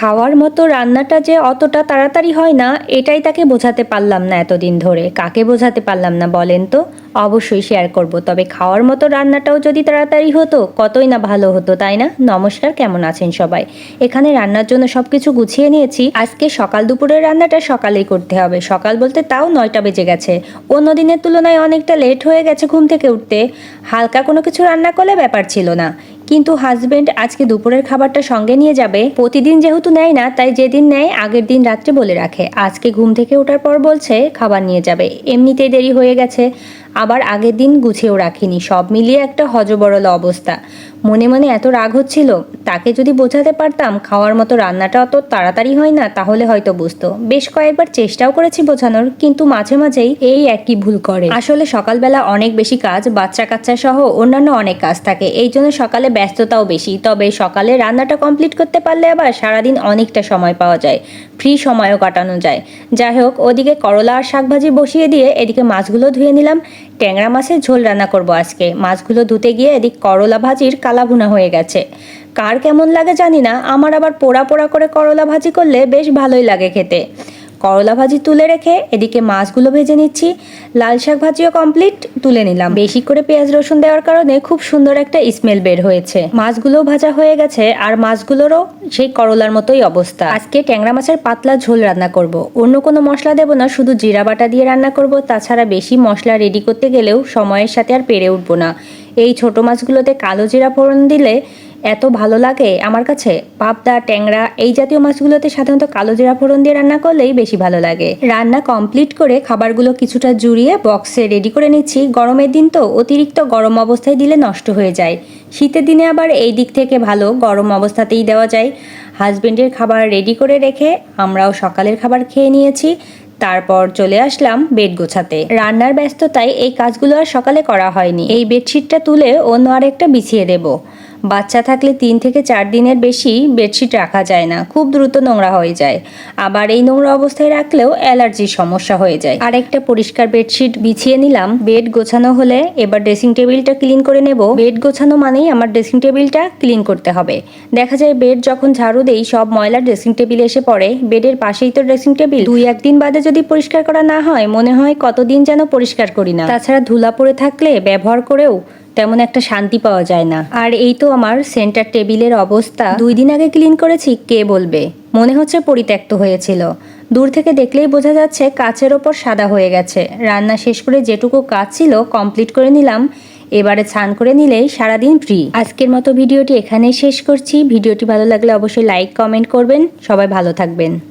খাওয়ার মতো রান্নাটা যে অতটা তাড়াতাড়ি হয় না, এটাই তাকে বোঝাতে পারলাম না এতদিন ধরে। কাকে বোঝাতে পারলাম না বলেন তো? অবশ্যই শেয়ার করব। তবে খাওয়ার মতো রান্নাটাও যদি তাড়াতাড়ি হতো, কতই না ভালো হতো, তাই না? নমস্কার, কেমন আছেন সবাই? এখানে রান্নার জন্য সব কিছু গুছিয়ে নিয়েছি। আজকে সকাল দুপুরের রান্নাটা সকালেই করতে হবে। সকাল বলতে তাও নয়টা বেজে গেছে। অন্য দিনের তুলনায় অনেকটা লেট হয়ে গেছে ঘুম থেকে উঠতে। হালকা কোনো কিছু রান্না করলে ব্যাপার ছিল না। কিন্তু হাজব্যান্ড আজকে দুপুরের খাবারটা সঙ্গে নিয়ে যাবে। প্রতিদিন যেহেতু নেয় না, তাই যেদিন নেয়, আগের দিন রাত্রে বলে রাখে। আজকে ঘুম থেকে ওঠার পর বলছে, খাবার নিয়ে যাবে। এমনিতেই দেরি হয়ে গেছে। আবার আগের দিন গুছিয়েও রাখিনি। সব মিলিয়ে একটা হজবরল অবস্থা। মনে মনে এত রাগ হচ্ছিল, তাকে যদি বোঝাতে পারতাম খাওয়ার মতো রান্নাটা অত তাড়াতাড়ি হয় না, তাহলে হয়তো বুঝতো। বেশ কয়েকবার চেষ্টাও করেছি বোঝানোর, কিন্তু মাঝে মাঝেই এই একই ভুল করে। আসলে সকালবেলা অনেক বেশি কাজ, বাচ্চা কাচ্চা সহ অন্যান্য অনেক কাজ থাকে। এই জন্য সকালে ব্যস্ততাও বেশি। তবে সকালে রান্নাটা কমপ্লিট করতে পারলে আবার সারাদিন অনেকটা সময় পাওয়া যায়। ফ্রি সময়ও কাটানো যায়। যাই হোক, ওদিকে করলা আর শাকভাজি বসিয়ে দিয়ে এদিকে মাছগুলো ধুয়ে নিলাম। ট্যাংরা মাছের ঝোল রান্না করব আজকে। মাছগুলো ধুতে গিয়ে এদিক করলা ভাজির কালাভুনা হয়ে গেছে। কার কেমন লাগে জানি না, আমার আবার পোড়া পোড়া করে করলা ভাজি করলে বেশ ভালোই লাগে খেতে। করলা ভাজি তুলে রেখে এদিকে মাছগুলো ভেজে নিচ্ছি। লাল শাক ভাজিও কমপ্লিট তুলে নিলাম। বেশি করে পেঁয়াজ, রসুন দেওয়ার কারণে খুব সুন্দর একটা স্মেল বের হয়েছে। মাছগুলোও ভাজা হয়ে গেছে, আর মাছগুলোরও সেই করলার মতোই অবস্থা। আজকে ট্যাংরা মাছের পাতলা ঝোল রান্না করব। অন্য কোনো মশলা দেবো না, শুধু জিরা বাটা দিয়ে রান্না করব। তাছাড়া বেশি মশলা রেডি করতে গেলেও সময়ের সাথে আর পেরে উঠবো না। এই ছোট মাছগুলোতে কালো জিরা ফোড়ন দিলে এত ভালো লাগে আমার কাছে? পাবদা, ট্যাংরা, এই জাতীয় মাছগুলোতে সাধারণত কালো জিরা ফোড়ন দিয়ে রান্না করলেই বেশি ভালো লাগে। রান্না কমপ্লিট করে খাবারগুলো কিছুটা জুড়িয়ে বক্সে রেডি করে নিচ্ছি। গরমের দিন তো অতিরিক্ত গরম অবস্থায় দিলে নষ্ট হয়ে যায়। শীতের দিনে আবার এই দিক থেকে ভালো, গরম অবস্থাতেই দেওয়া যায়। হাজবেন্ডের খাবার রেডি করে রেখে আমরাও সকালের খাবার খেয়ে নিয়েছি। তারপর চলে আসলাম বেড গোছাতে। রান্নার ব্যস্ততায় এই কাজগুলো আর সকালে করা হয়নি। এই বেডশিটটা তুলে অন্য আরেকটা বিছিয়ে দেব। বাচ্চা থাকলে তিন থেকে চার দিনের বেশি বেডশিট রাখা যায় না, খুব দ্রুত নোংরা হয়ে যায়। আবার এই নোংরা অবস্থায় রাখলেও অ্যালার্জির সমস্যা হয়ে যায়। আরেকটা পরিষ্কার বেডশিট বিছিয়ে নিলাম। বেড গোছানো হলে এবার ড্রেসিং টেবিলটা ক্লিন করে নেব। বেড গোছানো মানেই আমার ড্রেসিং টেবিলটা ক্লিন করতে হবে। দেখা যায় বেড যখন ঝাড়ু দেই, সব ময়লা ড্রেসিং টেবিলে এসে পড়ে। বেডের পাশেই তো ড্রেসিং টেবিল। দুই একদিন বাদে যদি পরিষ্কার করা না হয়, মনে হয় কতদিন যেন পরিষ্কার করি না। তাছাড়া ধুলা পড়ে থাকলে ব্যবহার করেও তেমন একটা শান্তি পাওয়া যায় না। আর এই তো আমার সেন্টার টেবিলের অবস্থা। দুই দিন আগে ক্লিন করেছি, কে বলবে? মনে হচ্ছে পরিত্যক্ত হয়েছিল। দূর থেকে দেখলেই বোঝা যাচ্ছে কাচের ওপর সাদা হয়ে গেছে। রান্না শেষ করে যেটুকু কাজ ছিল কমপ্লিট করে নিলাম। এবারে স্নান করে নিলেই সারাদিন ফ্রি। আজকের মতো ভিডিওটি এখানেই শেষ করছি। ভিডিওটি ভালো লাগলে অবশ্যই লাইক, কমেন্ট করবেন। সবাই ভালো থাকবেন।